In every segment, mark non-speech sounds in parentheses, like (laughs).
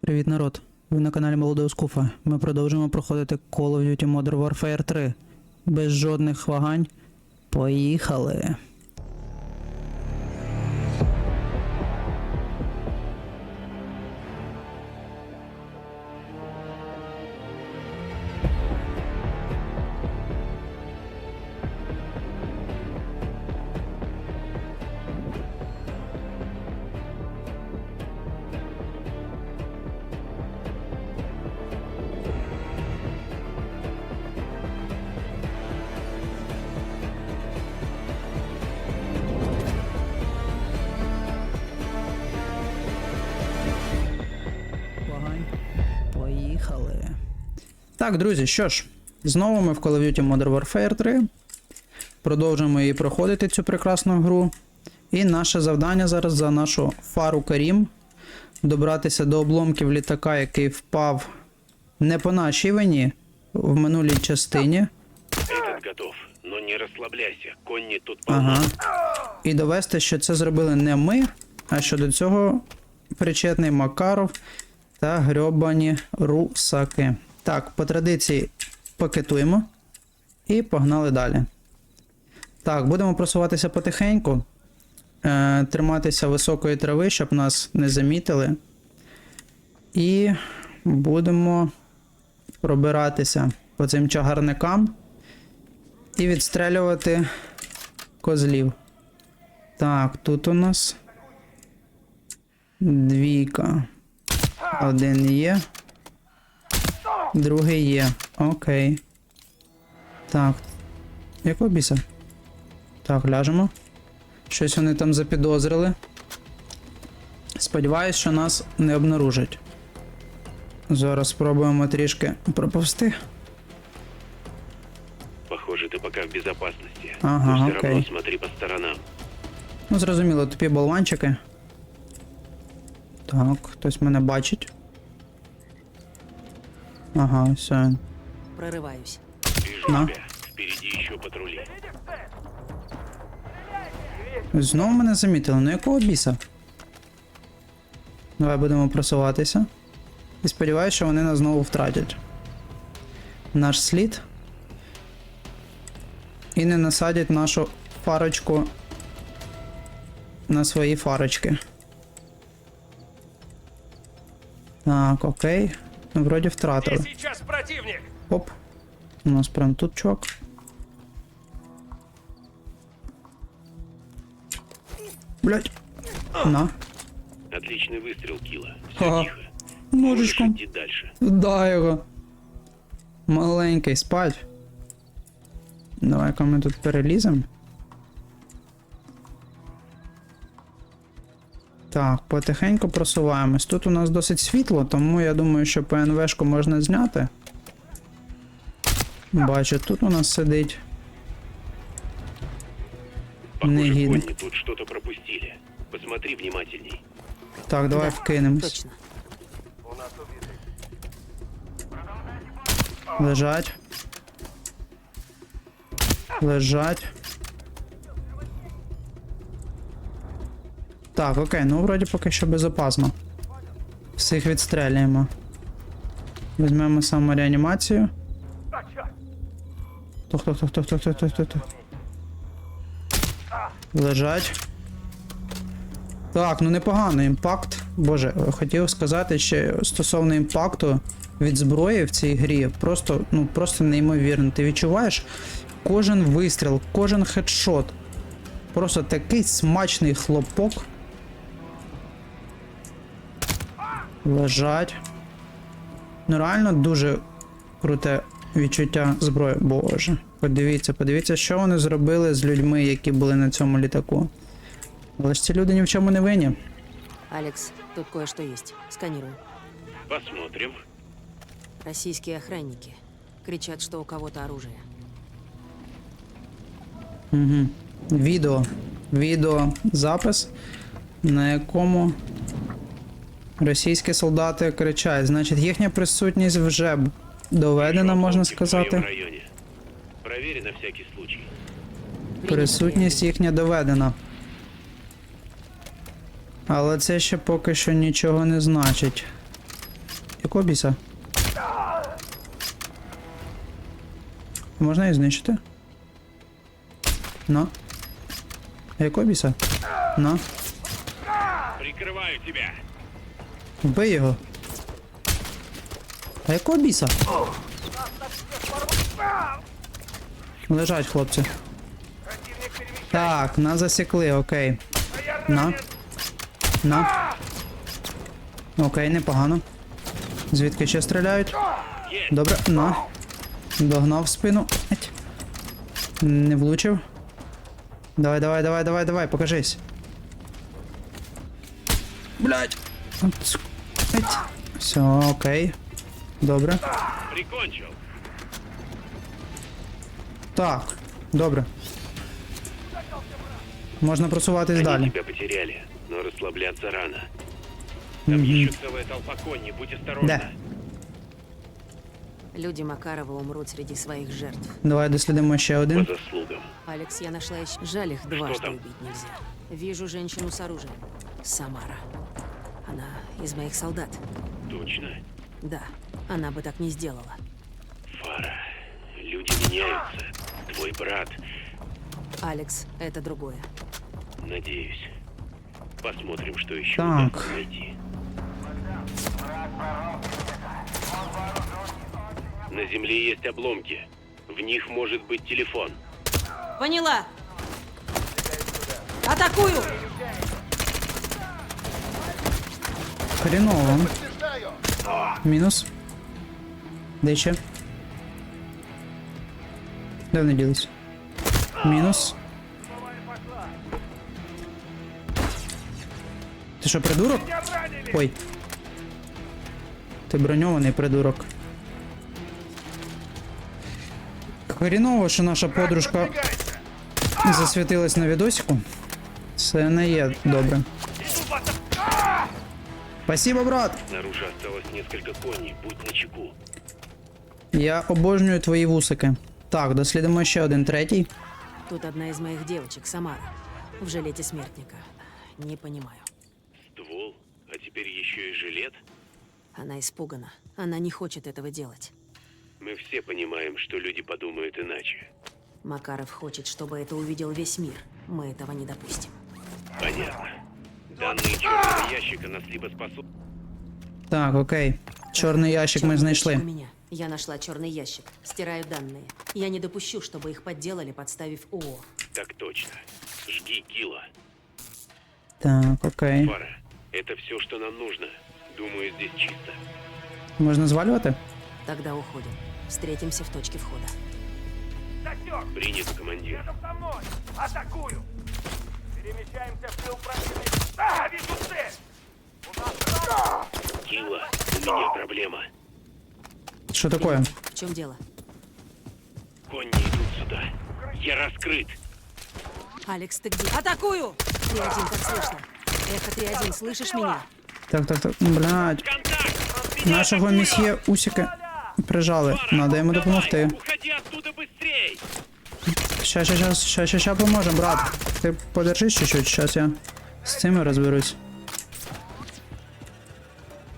Привіт, народ. Ви на каналі Молодого Скуфа. Ми продовжуємо проходити Call of Duty Modern Warfare 3. Без жодних вагань. Поїхали. Так, друзі, що ж, знову ми в Call of Duty Modern Warfare 3. Продовжуємо її проходити цю прекрасну гру. І наше завдання зараз за нашу фару Карім добратися до обломків літака, який впав не по нашій вині в минулій частині. Готов, но не расслабляйся. Конни тут. Ага. І довести, що це зробили не ми, а що до цього причетний Макаров та грьобані русаки. Так, по традиції пакетуємо і погнали далі. Так, будемо просуватися потихеньку, е, триматися високої трави, щоб нас не замітили. І будемо пробиратися по цим чагарникам і відстрелювати козлів. Так, тут у нас двійка. Один є. Другий є. Окей. Так. Якого біса? Так, ляжемо. Щось вони там запідозрили. Сподіваюсь, що нас не обнаружать. Зараз спробуємо трішки проповсти. Похоже, ты пока в безопасности. Ага, но все окей. равно смотри по сторонам. Ну, зрозуміло, тупі болванчики. Так, хтось мене бачить. Ага, все. Прорываюсь. На. Впереди еще патрули. Знову мене замітили. Ну якого біса? Давай будемо просуватися. І сподіваюся, що вони нас знову втратять. Наш слід. І не насадять нашу фарочку на свої фарочки. Так, окей. Ну, вроді втратили. сейчас противник! Оп. У нас прям тут чувак. Блять. На. Отличный выстрел, Кила. Ага. тихо. Ножичком. Да його. Маленький, спать. Давай-ка ми тут переліземо. Так, потихеньку просуваємось. Тут у нас досить світло, тому я думаю, що ПНВшку можна зняти. Бачу, тут у нас сидить. Похоже. Тут что-то пропустили. Посмотри внимательней. Так, давай Да, вкинемось. Точно. Лежать. Лежать. Так, окей, ну вроді поки що безопасно. Всіх відстрелюємо. Візьмемо самореанімацію. Хто, хто, хто, хто, хто, хто, хто, хто, хто. Лежать. Так, ну непогано, імпакт. Боже, хотів сказати ще стосовно імпакту від зброї в цій грі. Просто, ну, просто неймовірно. Ти відчуваєш кожен вистріл, кожен хедшот. Просто такий смачний хлопок. Лежать. Ну, реально дуже круте відчуття зброї. Боже. Подивіться, подивіться, що вони зробили з людьми, які були на цьому літаку. Але ж ці люди ні в чому не винні. Алекс, тут кое-что есть. Сканирую. Посмотрим. Российские охранники. Кричат, что у кого-то оружие. Угу. Відео. Відео запис, на якому російські солдати кричать. Значить, їхня присутність вже доведена, можна сказати. На всякий случай. Присутність їхня доведена. Але це ще поки що нічого не значить. Якого біса? Можна її знищити? На. Якого біса? На. Прикрываю тебя. Вбий його. А якого біса? Лежать, хлопці. Так, нас засікли, окей. На. На. Окей, непогано. Звідки ще стріляють? Добре, на. Догнав спину. Не влучив. Давай, давай, давай, давай, давай, покажись. Блять. Все, окей. Добре. Прикончил. Так, добре. Можна просуватись Они далі. тебя потеряли, но расслабляться рано. Там еще целая толпа конни, будь осторожна. Да. Люди Макарова умрут среди своих жертв. Давай дослідимо ще По один. заслугам. Алекс, я нашла еще... Жаль, их дважды там? убить нельзя. Вижу женщину с оружием. Самара. Она из моих солдат. Точно. Да, она бы так не сделала. Фара, люди меняются. Твой брат, Алекс, это другое. надеюсь. Посмотрим, что еще Так. найти. На земле есть обломки. В них может быть телефон. Поняла! Атакую! Хріново. Мінус. Де ще? Де вони ділись? Мінус. Ти що, придурок? Ой. Ти броньований придурок. Хріново, що наша подружка засвітилась на відосику. Це не є добре. Спасибо, брат! Снаружи осталось несколько коней. Будь начеку. Я обожнюю твої вусики. Так, дослідимо ще один третій. Тут одна из моих девочек, Самара, в жилете смертника. Не понимаю. Ствол, а теперь еще и жилет. Она испугана. Она не хочет этого делать. Мы все понимаем, что люди подумают иначе. Макаров хочет, чтобы это увидел весь мир. Мы этого не допустим. Понятно. Данные черного ящика нас либо спасут, Так, окей. Чорний ящик ми знайшли. ящик у меня. Я нашла черный ящик. Стираю данные. Я не допущу, чтобы их подделали, подставив ООО. так точно. Жги Кила. Так, окей. Фара, это все, что нам нужно. Думаю, здесь чисто. Можна звалювати? Тогда уходим. Встретимся в точке входа. Принято, командир. Атакую! Перемещаемся в тыл противника. нас Кила, у меня проблема. Що таке? В чем дело? Конни идут сюда. Я раскрыт. Алекс, ты где? Атакую! 3-1, как слышно. Эхо 3-1, слышишь меня? Так, так, так. Блядь. Контакт! Нашого місьє Усіка прижали. Надо йому Давай, допомогти. Уходи оттуда быстрей! Ща, ща, ща, ща, ща, ща поможем, брат. Ти подержись чуть-чуть, щас я з цими розберусь.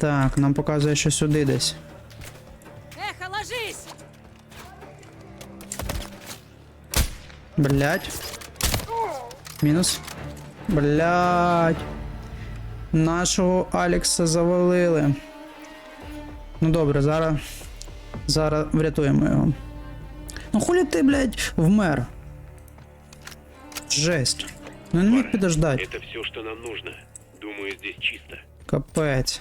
Так, нам показує, що сюди десь. Эхо, ложись! Блять. Мінус. Блять. Нашого Алекса завалили. Ну добре, зараз. Зараз врятуємо його. Ну хулі ти, блядь, вмер. Жесть. Ну не міг підождати. Это все, что нам нужно. Думаю, здесь чисто. Капець.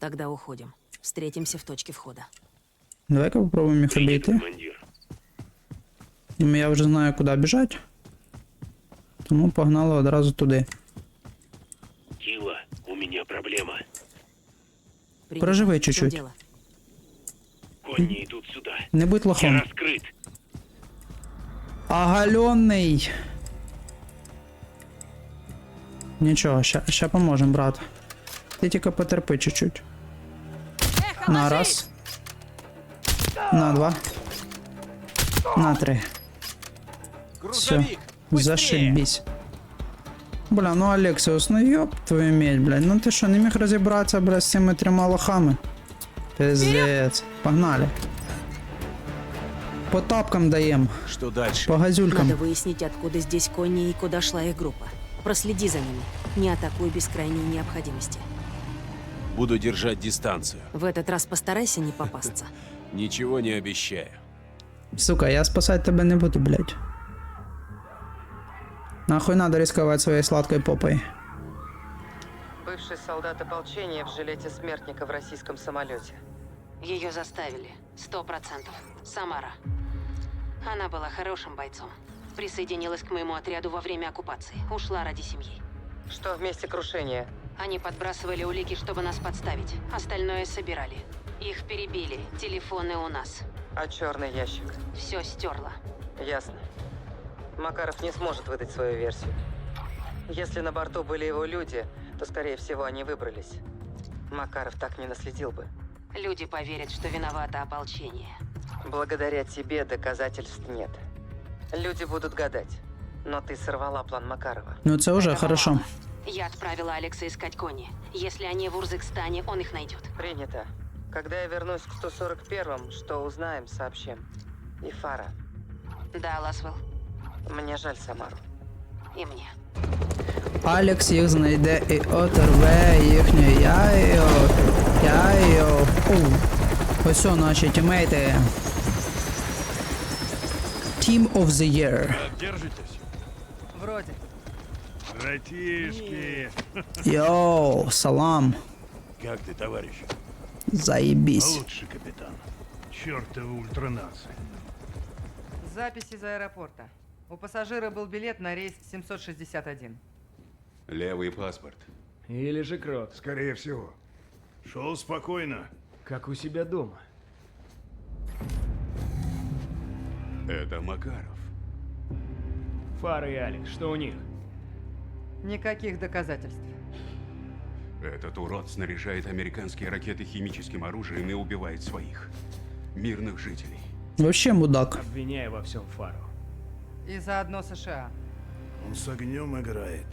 Тогда уходим. Встретимся в точке входа. Давай-ка їх Принято, обійти. командир. Ну, Я вже знаю, куди біжать. Тому погнали одразу туди. Кила, у меня проблема. Проживай чуть-чуть. Конни идут сюда. Не будь Я лохом. раскрыт. Оголенний. Нічого, ща, ща поможем, брат. Ти тільки потерпи чуть-чуть. Эхо, На ложись! раз. На два. На три. Все. Зашибись. Бля, ну Алексіус, ну йоп твою медь, блядь. Ну ти що, не міг розібратися, блядь, з цими трьома лохами? Пиздец. Погнали. По тапкам даємо, Что дальше? по газюлькам. Надо выяснить, откуда здесь кони и куда шла их группа. Проследи за ними. Не атакуй без крайней необходимости. Буду держать дистанцию. В этот раз постарайся не попасться. (laughs) Ничего не обещаю. Сука, я спасать тебе не буду, блядь. Нахуй надо рисковать своей сладкой попой. Бывший солдат ополчения в жилете смертника в российском самолете. Ее заставили. Сто процентов. Самара. Она была хорошим бойцом. Присоединилась к моему отряду во время оккупации. Ушла ради семьи. Что в месте крушения? Они подбрасывали улики, чтобы нас подставить. Остальное собирали. Их перебили. Телефоны у нас. А черный ящик? Все стерло. Ясно. Макаров не сможет выдать свою версию. Если на борту были его люди, то, скорее всего, они выбрались. Макаров так не наследил бы. Люди поверят, что виновато ополчение. Благодаря тебе доказательств нет. Люди будут гадать. Но ты сорвала план Макарова. Ну це вже Этого хорошо. мало. Я отправила Алекса искать кони. Если они в Урзыкстане, он их найдет. Принято. Когда я вернусь к 141-м, что узнаем, сообщим. И Фара. Да, Ласвелл. Мне жаль Самару. И мне. Алекс їх знайде і оторве їхню яйо. Яйо. Оу. Ось о, наші тімейти. Team of the Year. Держитесь? Вроде. Братишки. Йоу, салам. Как ты, товарищ? Заебісь. Лучший капитан. Чёртовы ультранации. Запись из аэропорта. У пассажира был билет на рейс 761. Левый паспорт. Или же крот, Скорее всего. Шел спокойно. как у себя дома. Это Макаров. Фара и Алекс, что у них? Никаких доказательств. Этот урод снаряжает американские ракеты химическим оружием и убивает своих. Мирных жителей. Вообще мудак. Обвиняю во всем Фару. И заодно США. Он с огнем играет.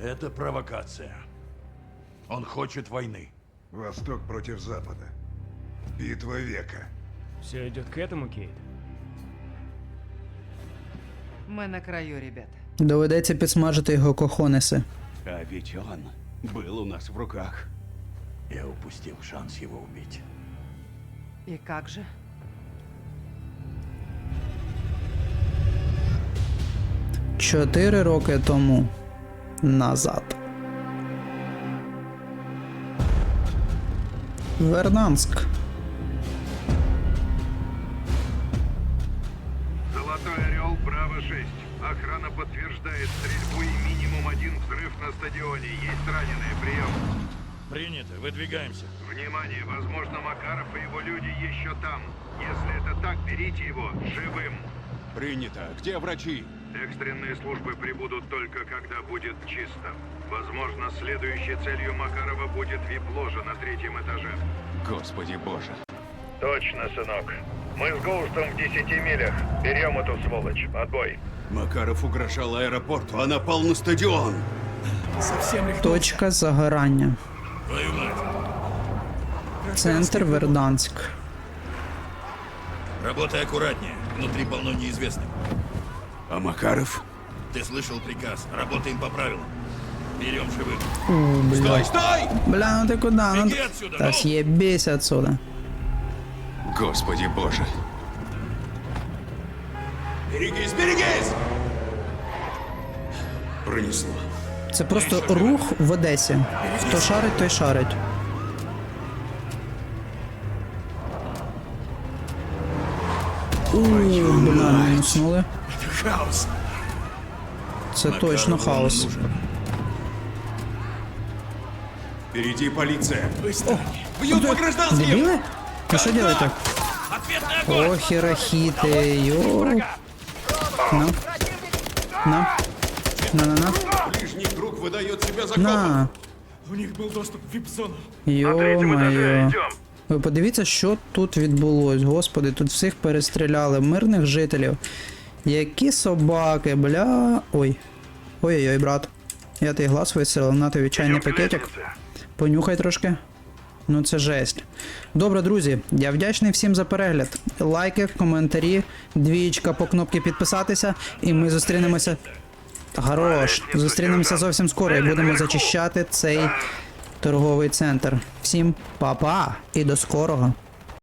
Это провокация. Он хочет войны. Восток против Запада. Битва века. Все идет к этому, Кейт? Мы на краю, ребят. Доведеться підсмажити його кохонеси. А ведь он был у нас в руках. Я упустил шанс его убить. И как же? Чотири роки тому назад. Вернанск. Охрана подтверждает стрельбу и минимум один взрыв на стадионе. Есть раненые. Прием. Принято, выдвигаемся. Внимание, возможно, Макаров и его люди еще там. Если это так, берите его живым. Принято. Где врачи? Экстренные службы прибудут только когда будет чисто. Возможно, следующей целью Макарова будет вип-ложа на третьем этаже. Господи боже. Точно, сынок. Мы с Гоустом в 10 милях. Берем эту сволочь. Отбой. Макаров угрожал аэропорту, а напал на стадион. Точка загорання. Твою мать. Центр Верданск. Работай аккуратнее. Внутри полно неизвестных. А Макаров? Ты слышал приказ. Работаем по правилам. Берем живых. У, бля. Стой, стой! Бля, ну ти куди? Ну, Беги отсюда, та ну! съебись отсюда. Господи боже. Берегись, берегись! Пронесло. Це просто рух в Одесі. Хто шарить, той шарить. У, бля, мінуснули. Хаос. Це точно хаос. Впереди полиция. Бьют по гражданским! Що робите? Ответный огонь! Охерахіти, йоу. На. На. На-на-на. Ближний круг выдает себя за. На. У них был доступ в вип-зону. Йо-моє. Ви подивіться, що тут відбулось. Господи, тут всіх перестріляли, мирних жителів. Які собаки, бля. Ой. Ой-ой-ой, брат. Я П'ятий глаз вистрілив на тобі чайний пакетик. Понюхай трошки. Ну це жесть. Добре, друзі, я вдячний всім за перегляд. Лайки, коментарі, двічка по кнопці підписатися, і ми зустрінемося. Хорош. Зустрінемося зовсім скоро і будемо зачищати цей торговий центр. Всім па-па і до скорого.